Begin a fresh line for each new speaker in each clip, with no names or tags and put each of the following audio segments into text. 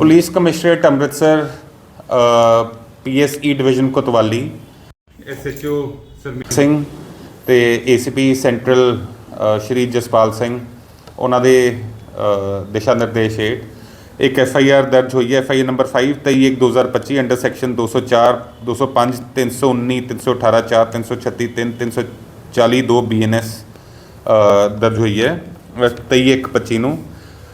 Police commissionerate Amritsar PSE division Kotwali SHO Sarmeet Singh ਤੇ ACP central Shri Jaspal Singh ਉਹਨਾਂ ਦੇ ਦਿਸ਼ਾ ਨਿਰਦੇਸ਼ ਹੇਠ। ਇੱਕ ਐਫ ਆਈ ਆਰ ਦਰਜ ਹੋਈ ਹੈ F I R number 5 23 2025 under section 204 205 319 318 4 336 3 340 2 BNS ਦਰਜ ਹੋਈ ਹੈ। 23 1 25 ਨੂੰ।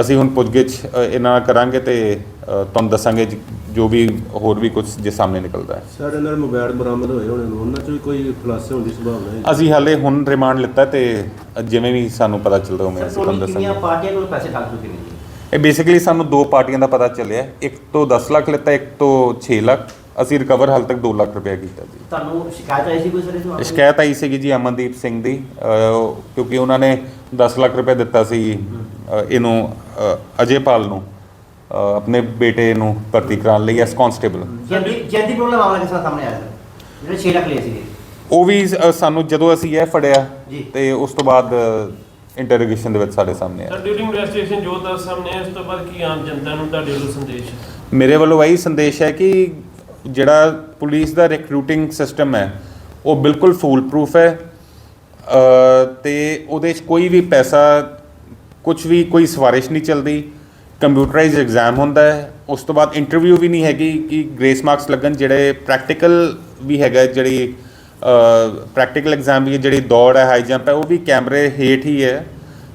ਅਸੀਂ ਹੁਣ ਪੁੱਛਗਿੱਛ ਅ, ਇਹਨਾਂ ਨਾਲ ਕਰਾਂਗੇ ਤੇ ਅ, ਤੁਹਾਨੂੰ ਦੱਸਾਂਗੇ ਜੀ ਜੋ ਵੀ ਹੋਰ ਵੀ ਕੁਝ ਜੇ ਸਾਹਮਣੇ ਨਿਕਲਦਾ ਹੈ।
ਸਾਡੇ ਨਾਲ ਮੋਬਾਈਲ ਬਰਾਮਦ ਹੋਏ ਹੋਣੇ ਨੂੰ ਉਹਨਾਂ 'ਚ ਵੀ ਕੋਈ ਖੁਲਾਸੇ ਹੋਣ ਦੀ ਸੰਭਾਵਨਾ ਹੈ?
ਅਸੀਂ ਹਾਲੇ ਹੁਣ ਰਿਮਾਂਡ ਲਿੱਤਾ ਤੇ ਜਿਵੇਂ ਵੀ ਸਾਨੂੰ ਪਤਾ ਚੱਲਦਾ ਉਵੇਂ ਅਸੀਂ ਤੁਹਾਨੂੰ
ਟੋਟਲ ਕਿੰਨੀਆਂ
ਦੱਸਾਂਗੇ।
ਪਾਰਟੀਆਂ ਕੋਲ ਪੈਸੇ ਠੱਗ ਚੁੱਕੇ ਨੇ ਜੀ?
ਇਹ ਬੇਸਿਕਲੀ ਸਾਨੂੰ ਦੋ ਪਾਰਟੀਆਂ ਦਾ ਪਤਾ ਚੱਲਿਆ। ਇੱਕ ਤੋਂ 10 ਲੱਖ ਲਿੱਤਾ ਇੱਕ ਤੋਂ 6 ਲੱਖ। ਅਸੀਂ ਰਿਕਵਰ ਹਾਲ ਤੱਕ 2 ਲੱਖ ਰੁਪਏ ਕੀਤਾ ਜੀ।
ਤੁਹਾਨੂੰ ਸ਼ਿਕਾਇਤ ਆਈ ਸੀ ਕੋਈ ਸਰ ਇਸ ਮਾਮਲੇ?
ਸ਼ਿਕਾਇਤ ਆਈ ਸੀਗੀ ਜੀ ਅਮਨਦੀਪ ਸਿੰਘ ਦੀ ਅਹ, ਕਿਉਂਕਿ ਉਹਨਾਂ ਨੇ 10 ਲੱਖ ਰੁਪਏ ਦਿੱਤਾ ਸੀ ਇਹਨੂੰ ਅਹ, ਅਜੇਪਾਲ ਨੂੰ ਆਪਣੇ ਬੇਟੇ ਨੂੰ ਭਰਤੀ ਕਰਾਉਣ ਲਈ ਐਸ ਕਾਂਸਟੇਬਲ
ਜੈਦੀ ਜੈਦੀ ਪ੍ਰੋਬਲਮ ਮਾਮਲਾ ਕਿਸ ਤਰ੍ਹਾਂ ਸਾਹਮਣੇ ਆਇਆ ਸਰ? ਜਿਹੜੇ 6 ਲੱਖ ਲਏ ਸੀਗੇ।
ਉਹ ਵੀ ਸਾਨੂੰ ਜਦੋਂ ਅਸੀਂ ਇਹ ਫੜਿਆ
ਜੀ।
ਤੇ ਉਸ ਤੋਂ ਬਾਅਦ ਇੰਟਰੋਗੇਸ਼ਨ ਦੇ ਵਿੱਚ ਸਾਡੇ ਸਾਹਮਣੇ
ਸਰ
ਆਇਆ
ਡਿਊਰਿੰਗ ਇਨਵੈਸਟੀਗੇਸ਼ਨ ਜੋ ਦੱਸ ਸਾਹਮਣੇ ਇਸ ਤੋਂ ਬਾਅਦ ਕੀ ਆਮ ਜਨਤਾ ਨੂੰ ਤੁਹਾਡੇ ਵੱਲੋਂ ਸੰਦੇਸ਼
ਮੇਰੇ ਵੱਲੋਂ ਇਹੀ ਸੰਦੇਸ਼ ਹੈ ਕਿ ਜਿਹੜਾ ਪੁਲਿਸ ਦਾ ਰਿਕਰੂਟਿੰਗ ਸਿਸਟਮ ਹੈ ਉਹ ਬਿਲਕੁਲ ਫੂਲ ਪ੍ਰੂਫ ਹੈ। ਤੇ ਉਹਦੇ 'ਚ ਕੋਈ ਵੀ ਪੈਸਾ ਕੁਝ ਵੀ ਕੋਈ ਸਵਾਰਿਸ਼ ਨਹੀਂ ਚੱਲਦੀ। ਕੰਪਿਊਟਰਾਈਜ਼ਡ ਐਗਜ਼ਾਮ ਹੁੰਦਾ ਹੈ। ਉਸ ਤੋਂ ਬਾਅਦ ਇੰਟਰਵਿਊ ਵੀ ਨਹੀਂ ਹੈਗੀ ਕਿ ਗ੍ਰੇਸ ਮਾਰਕਸ ਲੱਗਣ, ਜਿਹੜੇ ਪ੍ਰੈਕਟੀਕਲ ਵੀ ਹੈਗਾ, ਜਿਹੜੀ ਪ੍ਰੈਕਟੀਕਲ ਐਗਜ਼ਾਮ ਵੀ ਜਿਹੜੀ ਦੌੜ ਹੈ ਹਾਈ ਜੰਪ ਹੈ, ਉਹ ਵੀ ਕੈਮਰੇ ਹੇਠ ਹੀ ਹੈ।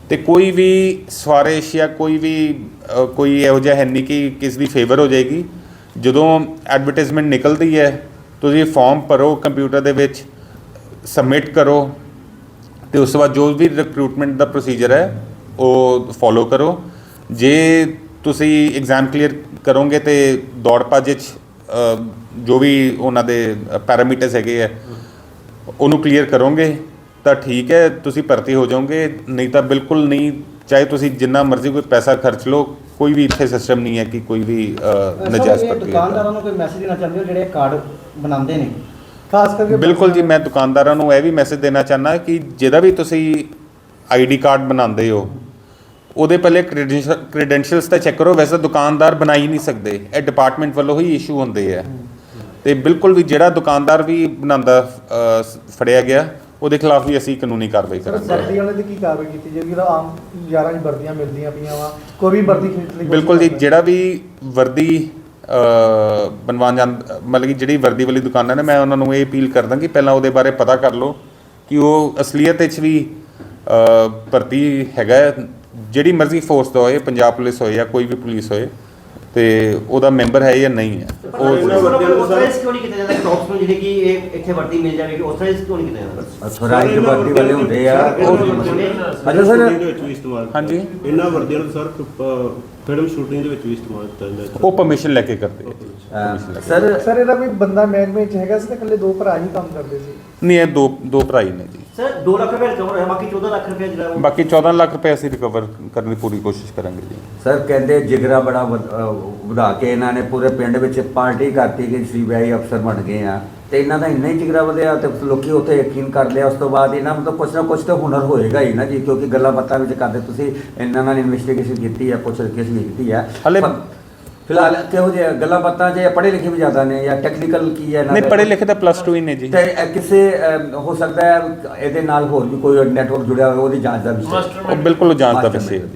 ਤੇ ਕੋਈ ਵੀ ਸਵਾਰਿਸ਼ ਜਾਂ ਕੋਈ ਵੀ ਕੋਈ ਇਹੋ ਜਿਹਾ ਹੈ ਨਹੀਂ ਕਿ ਕਿਸ ਦੀ ਫੇਵਰ ਹੋ ਜਾਏਗੀ। ਜਦੋਂ ਐਡਵਰਟਾਈਜ਼ਮੈਂਟ ਨਿਕਲਦੀ ਹੈ, ਤੁਸੀਂ ਫਾਰਮ ਭਰੋ ਕੰਪਿਊਟਰ ਦੇ ਵਿੱਚ ਸਬਮਿਟ ਕਰੋ। ਤੇ ਉਸ ਤੋਂ ਬਾਅਦ ਜੋ ਵੀ ਰਿਕਰੂਟਮੈਂਟ ਦਾ ਪ੍ਰੋਸੀਜਰ ਹੈ ਉਹ ਫੋਲੋ ਕਰੋ। ਜੇ ਤੁਸੀਂ ਐਗਜ਼ਾਮ ਕਲੀਅਰ ਕਰੋਗੇ ਤੇ ਦੌੜ ਭੱਜ 'ਚ ਅ, ਜੋ ਵੀ ਉਹਨਾਂ ਦੇ ਪੈਰਾਮੀਟਰਸ ਹੈਗੇ ਆ ਉਹਨੂੰ ਕਲੀਅਰ ਕਰੋਗੇ ਤਾਂ ਠੀਕ ਹੈ ਤੁਸੀਂ ਭਰਤੀ ਹੋ ਜਾਓਗੇ। ਨਹੀਂ ਤਾਂ ਬਿਲਕੁਲ ਨਹੀਂ ਚਾਹੇ ਤੁਸੀਂ ਜਿੰਨਾ ਮਰਜ਼ੀ ਕੋਈ ਪੈਸਾ ਖਰਚ ਲਓ ਕੋਈ ਵੀ ਇੱਥੇ ਸਿਸਟਮ ਨਹੀਂ ਹੈ ਕਿ ਕੋਈ ਵੀ ਨਜਾਇਜ਼ ਭਰਤੀ
ਦੁਕਾਨਦਾਰਾਂ ਨੂੰ ਕੋਈ ਮੈਸੇਜ ਦੇਣਾ ਚਾਹੁੰਦੇ ਹੋ ਜਿਹੜੇ ਕਾਰਡ ਬਣਾਉਂਦੇ ਨੇ? ਖਾਸ ਕਰਕੇ
ਬਿਲਕੁਲ ਜੀ ਮੈਂ ਦੁਕਾਨਦਾਰਾਂ ਨੂੰ ਇਹ ਵੀ ਮੈਸੇਜ ਦੇਣਾ ਚਾਹੁੰਦਾ ਕਿ ਜਿਹਦਾ ਵੀ ਤੁਸੀਂ ਆਈਡੀ ਕਾਰਡ ਬਣਾਉਂਦੇ ਹੋ ਉਹਦੇ ਪਹਿਲੇ ਕ੍ਰੈਡੈਂਸ਼ੀਅਲਸ ਤਾਂ ਚੈੱਕ ਕਰੋ। ਵੈਸੇ ਤਾਂ ਦੁਕਾਨਦਾਰ ਬਣਾ ਹੀ ਨਹੀਂ ਸਕਦੇ। ਇਹ ਡਿਪਾਰਟਮੈਂਟ ਵੱਲੋਂ ਹੀ ਇਸ਼ੂ ਹੁੰਦੇ ਆ। ਤੇ ਬਿਲਕੁਲ ਵੀ ਜਿਹੜਾ ਦੁਕਾਨਦਾਰ ਵੀ ਬਣਾਉਂਦਾ ਫੜਿਆ ਗਿਆ ਉਹਦੇ ਖਿਲਾਫ ਵੀ ਅਸੀਂ ਕਾਨੂੰਨੀ ਕਾਰਵਾਈ ਕਰਾਂਗੇ।
ਵਰਦੀ ਵਾਲੇ ਦੀ ਕੀ ਕਾਰਵਾਈ ਕੀਤੀ ਜਾਏਗੀ? ਜਿਹੜਾ ਆਮ ਯਾਰਾਂ ਦੀ ਵਰਦੀਆਂ ਮਿਲਦੀਆਂ ਪਈਆਂ ਵਾ ਕੋਈ ਵੀ ਵਰਦੀ ਖਰੀਦ ਲਈ
ਬਿਲਕੁਲ ਜੀ ਜਿਹੜਾ ਵੀ ਵਰਦੀ ਬਣਵਾਉਣ ਜਾਂ, ਮਤਲਬ ਕਿ ਜਿਹੜੀ ਵਰਦੀ ਵਾਲੀ ਦੁਕਾਨਾਂ ਨੇ, ਮੈਂ ਉਹਨਾਂ ਨੂੰ ਇਹ ਅਪੀਲ ਕਰਦਾ ਕਿ ਪਹਿਲਾਂ ਉਹਦੇ ਬਾਰੇ ਪਤਾ ਕਰ ਲਓ ਕਿ ਉਹ ਅਸਲੀਅਤ ਵਿੱਚ ਵੀ ਭਰਤੀ ਹੈਗਾ ਜਿਹੜੀ ਮਰਜ਼ੀ ਫੋਰਸ ਦਾ ਹੋਏ, ਪੰਜਾਬ ਪੁਲਿਸ ਹੋਏ ਜਾਂ ਕੋਈ ਵੀ ਪੁਲਿਸ ਹੋਏ, ਤੇ ਉਹਦਾ ਮੈਂਬਰ ਹੈ ਜਾਂ ਨਹੀਂ ਹੈ। ਉਹ
ਇਹਨਾਂ ਵਰਤਿਆਂ ਅਨੁਸਾਰ-
ਆਥੋਰਾਈਜ਼ ਕਿਉਂ ਨਹੀਂ ਕੀਤਾ ਜਾਂਦਾ? ਟੌਪਸ ਨੂੰ ਜਿਹੜੀ ਕਿ ਇਹ ਇੱਥੇ ਵਰਦੀ ਮਿਲ ਜਾਵੇਗੀ ਆਥੋਰਾਈਜ਼ ਕਿਉਂ ਨਹੀਂ ਕੀਤਾ ਜਾਂਦਾ?
ਇਹਨਾਂ
ਵਰਦੀ ਵਾਲੇ ਹੁੰਦੇ ਆ
ਸਰ,
ਉਹ
ਵਰਦੀਆਂ ਨੂੰ।
ਅੱਛਾ ਸਰ।
ਦੇ ਵਿੱਚ ਵੀ ਇਸਤੇਮਾਲ।
ਹਾਂਜੀ।
ਇਹਨਾਂ ਵਰਦੀਆਂ ਨੂੰ ਸਰ ਫਿਲਮ ਸ਼ੂਟਿੰਗ ਦੇ ਵਿੱਚ ਵੀ ਇਸਤੇਮਾਲ ਕੀਤਾ ਜਾਂਦਾ ਹੈ
ਉਹ ਪਰਮਿਸ਼ਨ ਲੈ ਕੇ ਕਰਦੇ
ਸਰ
ਸਰ ਇਹਦਾ ਕੋਈ ਬੰਦਾ ਮਹਿਕਮੇ 'ਚ ਹੈਗਾ ਸੀ ਤੇ ਇਕੱਲੇ ਦੋ ਭਰਾ ਹੀ ਕੰਮ ਕਰਦੇ ਸੀ?
ਨਹੀਂ ਇਹ ਦੋ ਦੋ ਭਰਾ ਹੀ ਨੇ
ਸਰ 2 ਲੱਖ ਰੁਪਏ ਰਿਕਵਰ ਹੋਇਆ ਬਾਕੀ 14 ਲੱਖ ਰੁਪਏ ਜਿਹੜਾ ਉਹ
ਬਾਕੀ 14 ਲੱਖ ਰੁਪਏ ਅਸੀਂ ਰਿਕਵਰ ਕਰਨ ਦੀ ਪੂਰੀ ਕੋਸ਼ਿਸ਼ ਕਰਾਂਗੇ ਜੀ।
ਸਰ ਕਹਿੰਦੇ ਜਿਗਰਾ ਬੜਾ ਵਧ- ਅਹ ਵਧਾ ਕੇ ਇਹਨਾਂ ਨੇ ਪੂਰੇ ਪਿੰਡ ਵਿੱਚ ਪਾਰਟੀ ਕਰਤੀ ਕਿ ਸੀਬੀਆਈ ਅਫਸਰ ਬਣ ਗਏ ਆ। ਤੇ ਇਹਨਾਂ ਦਾ ਇੰਨਾ ਹੀ ਜਿਗਰਾ ਵਧਿਆ ਤੇ ਲੋਕੀ ਉੱਥੇ ਯਕੀਨ ਕਰ ਲਿਆ। ਉਸ ਤੋਂ ਬਾਅਦ ਇਹਨਾਂ ਨੂੰ ਤਾਂ ਕੁਛ ਨਾ ਕੁਛ ਤਾਂ ਹੁਨਰ ਹੋਏਗਾ ਹੀ ਨਾ ਜੀ ਕਿਉਂਕਿ ਗੱਲਾਂ ਬਾਤਾਂ ਵਿੱਚ ਕਰਦੇ ਤੁਸੀਂ ਇਹਨਾਂ ਨਾਲ ਇਨਵੈਸਟੀਗੇਸ਼ਨ ਕੀਤੀ ਹੈ ਪੁੱਛ ਰਿਕੇਸ਼ ਵੀ ਕੀਤੀ ਹੈ
ਹਾਲੇ-
ਪਰ ਫਿਲਹਾਲ ਕਿਹੋ ਜਿਹੇ ਗੱਲਾਂ ਬਾਤਾਂ ਜੇ ਪੜ੍ਹੇ ਲਿਖੇ ਵੀ ਜ਼ਿਆਦਾ ਨੇ ਜਾਂ ਟੈਕਨੀਕਲ ਕੀ ਹੈ
ਨਹੀਂ? ਪੜ੍ਹੇ ਲਿਖੇ ਤਾਂ ਪਲੱਸ 2 ਹੀ ਨੇ ਜੀ
ਤੇ ਇਹ ਕਿਸੇ ਹੋ ਸਕਦਾ ਹੈ ਇਹਦੇ ਨਾਲ ਹੋਰ ਵੀ ਕੋਈ ਨੈਟਵਰਕ ਜੁੜਿਆ ਹੋਵੇ ਉਹਦੀ ਜਾਂਚ ਦਾ ਵਿਸ਼ਾ
ਬਿਲਕੁਲ ਜਾਂਚ ਦਾ ਵਿਸ਼ੇ ਹੈ।